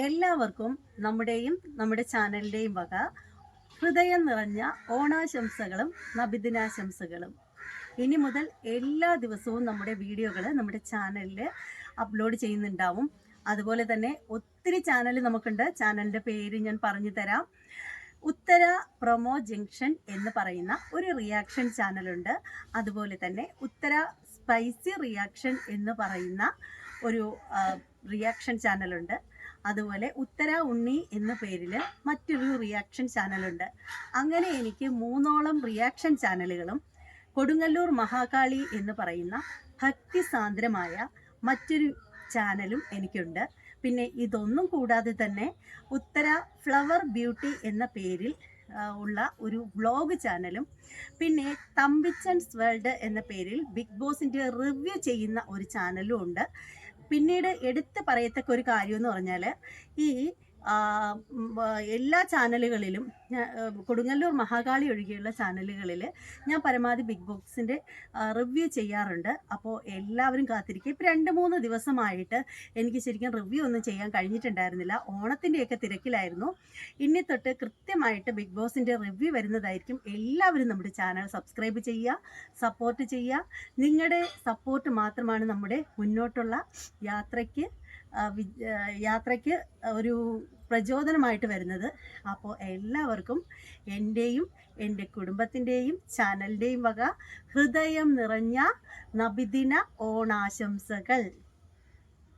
എല്ലാവർക്കും നമ്മുടെയും നമ്മുടെ ചാനലിന്റെയും വക ഹൃദയം നിറഞ്ഞ ഓണാശംസകളും നബിദിനാശംസകളും. ഇനി മുതൽ എല്ലാ ദിവസവും നമ്മുടെ വീഡിയോകൾ നമ്മുടെ ചാനലിൽ അപ്ലോഡ് ചെയ്യുന്നുണ്ടാവും. അതുപോലെ തന്നെ ഒത്തിരി ചാനൽ നമുക്കുണ്ട്. ചാനലിന്റെ പേര് ഞാൻ പറഞ്ഞു തരാം. ഉത്തര പ്രൊമോ ജംഗ്ഷൻ എന്ന് പറയുന്ന ഒരു റിയാക്ഷൻ ചാനലുണ്ട്. അതുപോലെ തന്നെ ഉത്തര സ്പൈസി റിയാക്ഷൻ എന്ന് പറയുന്ന ഒരു റിയാക്ഷൻ ചാനലുണ്ട്. അതുപോലെ ഉത്തര ഉണ്ണി എന്ന പേരിൽ മറ്റൊരു റിയാക്ഷൻ ചാനലുണ്ട് അങ്ങനെ എനിക്ക് മൂന്നോളം റിയാക്ഷൻ ചാനലുകളും കൊടുങ്ങല്ലൂർ മഹാകാളി എന്ന് പറയുന്ന ഭക്തിസാന്ദ്രമായ മറ്റൊരു ചാനലും എനിക്കുണ്ട്. പിന്നെ ഇതൊന്നും കൂടാതെ തന്നെ ഉത്തര ഫ്ലവർ ബ്യൂട്ടി എന്ന പേരിൽ ഉള്ള ഒരു വ്ളോഗ് ചാനലും പിന്നെ തമ്പിച്ചൻസ് വേൾഡ് എന്ന പേരിൽ ബിഗ് ബോസിന്റെ റിവ്യൂ ചെയ്യുന്ന ഒരു ചാനലും ഉണ്ട്. പിന്നീട് എടുത്ത് പറയത്തക്ക ഒരു കാര്യം എന്ന് പറഞ്ഞാൽ ഈ എല്ലാ ചാനലുകളിലും കൊടുങ്ങല്ലൂർ മഹാകാളി ഒഴികെയുള്ള ചാനലുകളിൽ ഞാൻ പരമാവധി ബിഗ് ബോക്സിന്റെ റിവ്യൂ ചെയ്യാറുണ്ട്. അപ്പോൾ എല്ലാവരും കാത്തിരിക്കുക. ഇപ്പം രണ്ട് മൂന്ന് ദിവസമായിട്ട് എനിക്ക് ശരിക്കും റിവ്യൂ ഒന്നും ചെയ്യാൻ കഴിഞ്ഞിട്ടുണ്ടായിരുന്നില്ല. ഓണത്തിന്റെയൊക്കെ തിരക്കിലായിരുന്നു. ഇനി തൊട്ട് കൃത്യമായിട്ട് ബിഗ് ബോസിന്റെ റിവ്യൂ വരുന്നതായിരിക്കും. എല്ലാവരും നമ്മുടെ ചാനൽ സബ്സ്ക്രൈബ് ചെയ്യുക സപ്പോർട്ട് ചെയ്യുക. നിങ്ങളുടെ സപ്പോർട്ട് മാത്രമാണ് നമ്മുടെ മുന്നോട്ടുള്ള യാത്രയ്ക്ക് യാത്രയ്ക്ക് ഒരു പ്രചോദനമായിട്ട് വരുന്നത്. അപ്പോൾ എല്ലാവർക്കും എന്റെയും എന്റെ കുടുംബത്തിന്റെയും ചാനലിന്റെയും വക ഹൃദയം നിറഞ്ഞ നബിദിന ഓണാശംസകൾ.